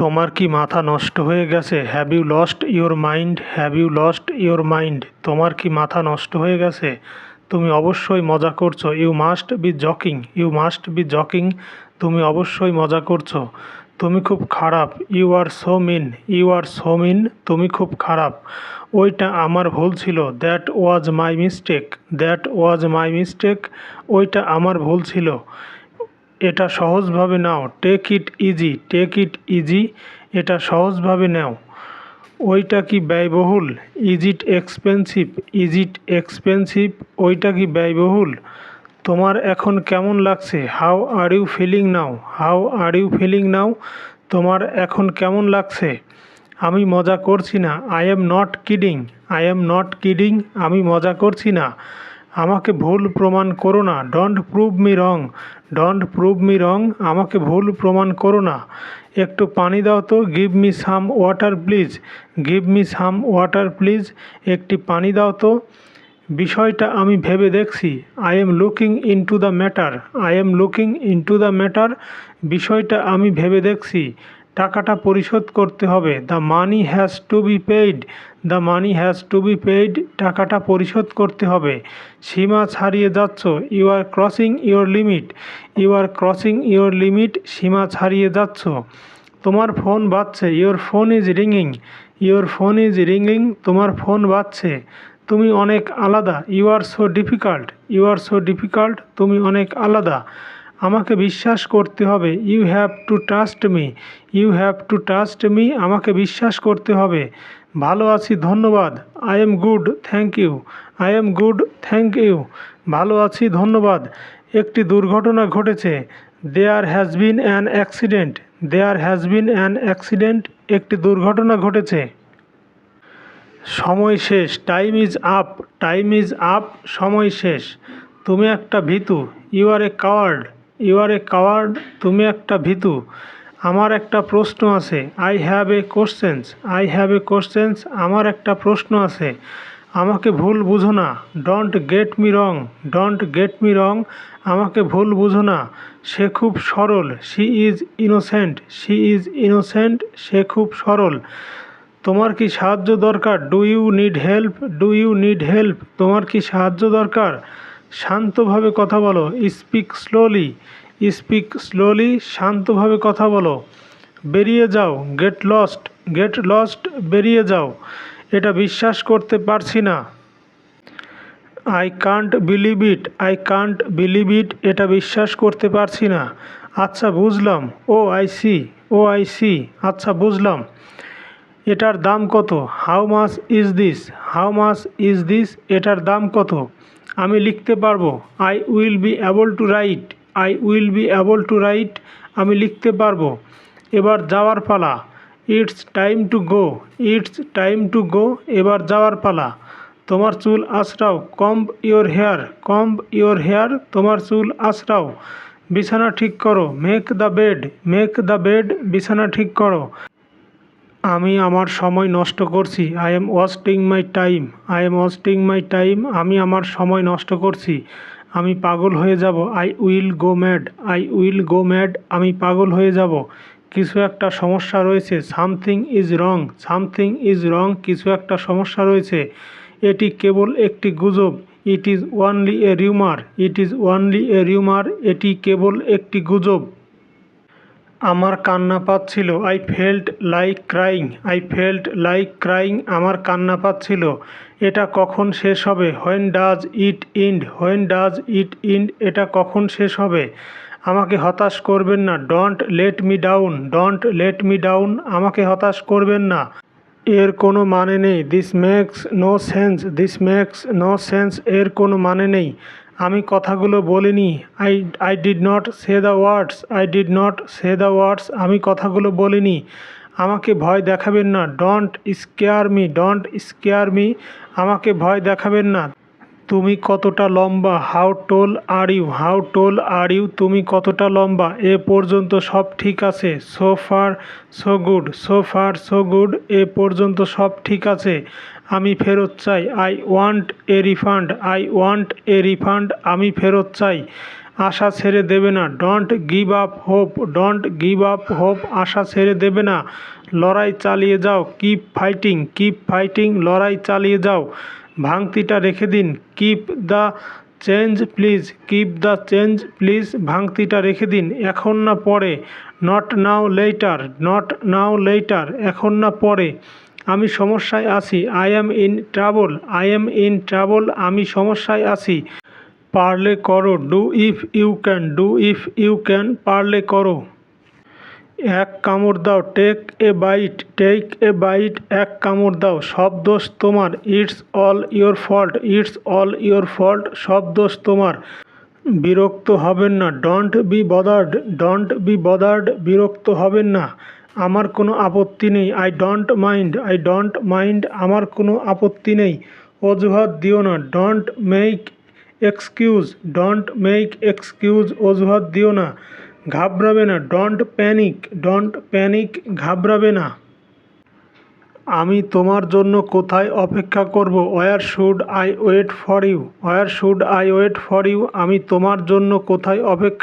তোমার কি মাথা নষ্ট হয়ে গেছে? Have you lost your mind have you lost your mind তোমার কি মাথা নষ্ট হয়ে গেছে? তুমি অবশ্যই মজা করছ। You must be joking you must be joking তুমি অবশ্যই মজা করছ। তুমি খুব খারাপ। You are so mean you are so mean তুমি খুব খারাপ। ওইটা আমার ভুল ছিল। That was my mistake that was my mistake ওইটা আমার ভুল ছিল। এটা সহজভাবে নাও। Take it easy take it easy এটা সহজভাবে নাও। ওইটা কি ব্যয়বহুল? Is it expensive is it expensive ওইটা কি ব্যয়বহুল? তোমার এখন কেমন লাগছে? How are you feeling now how are you feeling now তোমার এখন কেমন লাগছে? আমি মজা করছি না। I am not kidding I am not kidding আমি মজা করছি না। আমাকে ভুল প্রমাণ করো না। Don't prove me wrong don't prove me wrong আমাকে ভুল প্রমাণ করো না। একটু পানি দাও তো। Give me some water please give me some water please একটি পানি দাও তো। বিষয়টা আমি ভেবে দেখছি। I am looking into the matter I am looking into the matter বিষয়টা আমি ভেবে দেখছি। টাকাটা পরিশোধ করতে হবে। The money has to be paid the money has to be paid টাকাটা পরিশোধ করতে হবে। সীমা ছাড়িয়ে যাচ্ছ। You are crossing your limit you are crossing your limit সীমা ছাড়িয়ে যাচ্ছ। তোমার ফোন বাজছে। Your phone is ringing your phone is ringing তোমার ফোন বাজছে। তুমি অনেক আলাদা। You are so difficult you are so difficult তুমি অনেক আলাদা। আমাকে বিশ্বাস করতে হবে। You have to trust me you have to trust me আমাকে বিশ্বাস করতে হবে। ভালো আছি, ধন্যবাদ। I am good thank you I am good thank you ভালো আছি, ধন্যবাদ। একটি দুর্ঘটনা ঘটেছে। There has been an accident there has been an accident একটি দুর্ঘটনা ঘটেছে। সময় শেষ। Time is up time is up সময় শেষ। তুমি একটা ভীতু। You are a coward you are a coward তুমি একটা ভীতু। আমার একটা প্রশ্ন আছে। I have a questions I have a questions আমার একটা প্রশ্ন আছে। আমাকে ভুল বুঝো না। Don't get me wrong don't get me wrong আমাকে ভুল বুঝো না। সে খুব সরল she is innocent she is innocent সে খুব সরল। তোমার কি সাহায্য দরকার? Do you need help do you need help তোমার কি সাহায্য দরকার? শান্তভাবে কথা বলো। স্পিক স্লোলি স্পিক স্লোলি, শান্তভাবে কথা বলো। বেরিয়ে যাও, গেট লস্ট গেট লস্ট, বেরিয়ে যাও। এটা বিশ্বাস করতে পারছি না। I can't believe it I can't believe it এটা বিশ্বাস করতে পারছি না। আচ্ছা বুঝলাম। Oh I see oh I see আচ্ছা বুঝলাম। এটার দাম কত? How much is this how much is this এটার দাম কত? আমি লিখতে পারব I will be able to write I will be able to write আমি লিখতে পারব। এবার যাওয়ার পালা it's time to go it's time to go এবার যাওয়ার পালা, তোমার চুল আঁচড়াও comb your hair comb your hair তোমার চুল আঁচড়াও বিছানা ঠিক করো make the bed make the bed বিছানা ঠিক করো আমি আমার সময় নষ্ট করছি। I am wasting my time I am wasting my time আমি আমার সময় নষ্ট করছি। আমি পাগল হয়ে যাব। I will go mad I will go mad আমি পাগল হয়ে যাব। কিছু একটা সমস্যা রয়েছে। Something is wrong something is wrong কিছু একটা সমস্যা রয়েছে। এটি কেবল একটি গুজব। It is only a rumour it is only a rumour এটি কেবল একটি গুজব। আমার কান্না পাচ্ছিল I felt like crying I felt like crying আমার কান্না পাচ্ছিল এটা কখন শেষ হবে? When does it end when does it end এটা কখন শেষ হবে? আমাকে হতাশ করবেন না। Don't let me down don't let me down আমাকে হতাশ করবেন না। এর কোনো মানে নেই। This makes no sense this makes no sense এর কোনো মানে নেই। আমি কথাগুলো বলিনি। I I did not say the words I did not say the words আমি কথাগুলো বলিনি। আমাকে ভয় দেখাবেন না। Don't scare me don't scare me আমাকে ভয় দেখাবেন না। তুমি কতটা লম্বা? How tall are you how tall are you তুমি কতটা লম্বা? এ পর্যন্ত সব ঠিক আছে। So far so good so far so good এ পর্যন্ত সব ঠিক আছে। আমি ফেরত চাই। I want a refund I want a refund আমি ফেরত চাই। আশা ছেড়ে দেবে না। Don't give up hope don't give up hope আশা ছেড়ে দেবে না। লড়াই চালিয়ে যাও। কিপ ফাইটিং কিপ ফাইটিং লড়াই চালিয়ে যাও। ভাঙতিটা রেখে দিন। Keep the change, please. Keep the change, please. ভাংতিটা রেখে দিন। এখন না পরে। Not now later. Not now later. এখন না পরে। আমি সমস্যায় আছি। I am in trouble. I am in trouble. আমি সমস্যায় আছি। পারলে করো। Do if you can. Do if you can. পারলে করো। এক কামড় দাও take a bite take a bite এক কামড় দাও, সব দোষ তোমার it's all your fault it's all your fault সব দোষ তোমার। বিরক্ত হবেন না don't be bothered don't be bothered বিরক্ত হবেন না। আমার কোনো আপত্তি নেই I don't mind I don't mind আমার কোনো আপত্তি নেই। অজুহাত দিও না don't make excuse don't make excuse অজুহাত দিও না। ঘাবড়াবে না ডন্ট প্যানিক ডন্ট প্যানিক ঘাবড়াবে না। আমি তোমার জন্য কোথায় অপেক্ষা করব? Where should I wait for you where should I wait for you আমি তোমার জন্য কোথায় অপেক্ষা